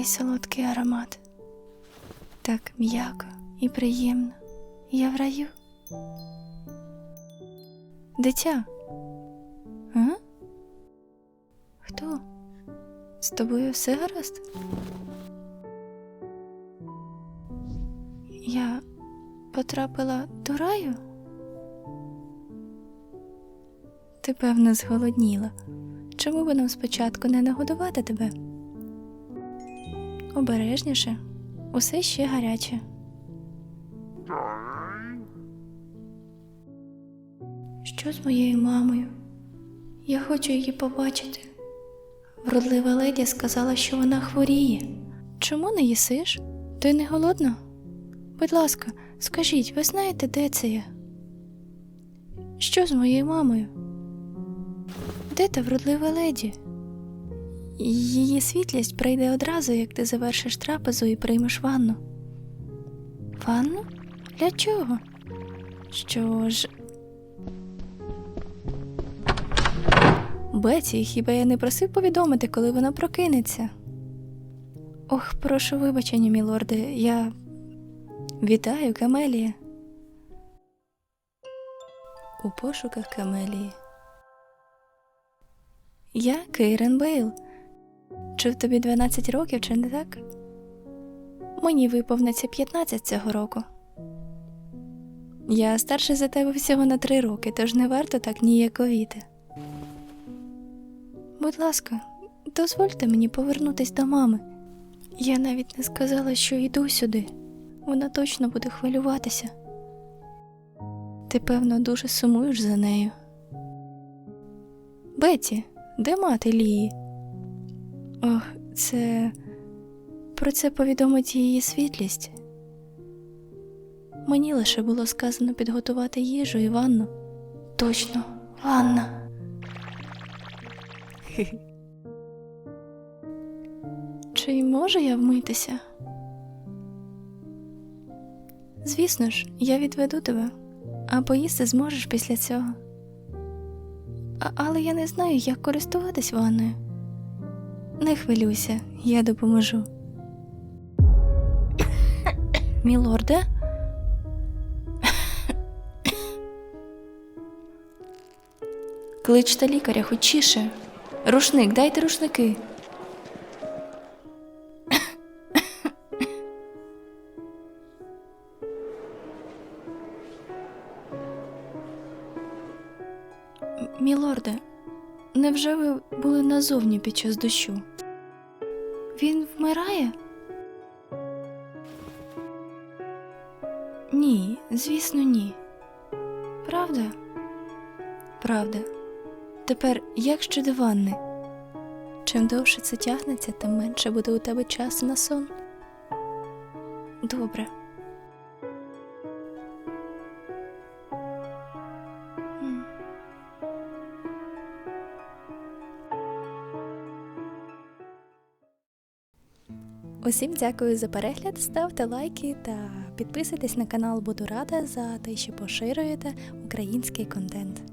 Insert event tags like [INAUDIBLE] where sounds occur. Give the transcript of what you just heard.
Цей солодкий аромат. Так м'яко і приємно. Я в раю. Дитя. А? Хто? З тобою все гаразд? Я потрапила до раю? Ти, певно, зголодніла. Чому би нам спочатку не нагодувати тебе? Обережніше, усе ще гаряче. Що з моєю мамою? Я хочу її побачити. Вродлива леді сказала, що вона хворіє. Чому не їсиш? Ти не голодна? Будь ласка, скажіть, ви знаєте, де це я? Що з моєю мамою? Де та вродлива леді? Її світлість прийде одразу, як ти завершиш трапезу і приймеш ванну. Ванну? Для чого? Що ж. Беті, хіба я не просив повідомити, коли вона прокинеться? Ох, прошу вибачення, мілорде, я. Вітаю, Камелія. У пошуках Камелії. Я Кейрен Бейл. Чи в тобі 12 років, чи не так? Мені виповниться 15 цього року. Я старша за тебе всього на три роки, тож не варто так ніяковіти. Будь ласка, дозвольте мені повернутись до мами. Я навіть не сказала, що йду сюди. Вона точно буде хвилюватися. Ти, певно, дуже сумуєш за нею. Беті, де мати Лії? Ох, це. Про це повідомить її світлість. Мені лише було сказано підготувати їжу і ванну. Точно, ванна. [LAUGHS] Чи можу я вмитися? Звісно ж, я відведу тебе, а поїсти зможеш після цього. А, але я не знаю, як користуватись ванною. Не хвилюйся, я допоможу. Мілорде? Кличте лікаря хочіше. Рушник, дайте рушники. Мілорде, невже ви були назовні під час дощу? Він вмирає? Ні, звісно, ні. Правда? Правда. Тепер як щодо ванни? Чим довше це тягнеться, тим менше буде у тебе часу на сон. Добре. Усім дякую за перегляд, ставте лайки та підписуйтесь на канал. Буду рада за те, що поширюєте український контент.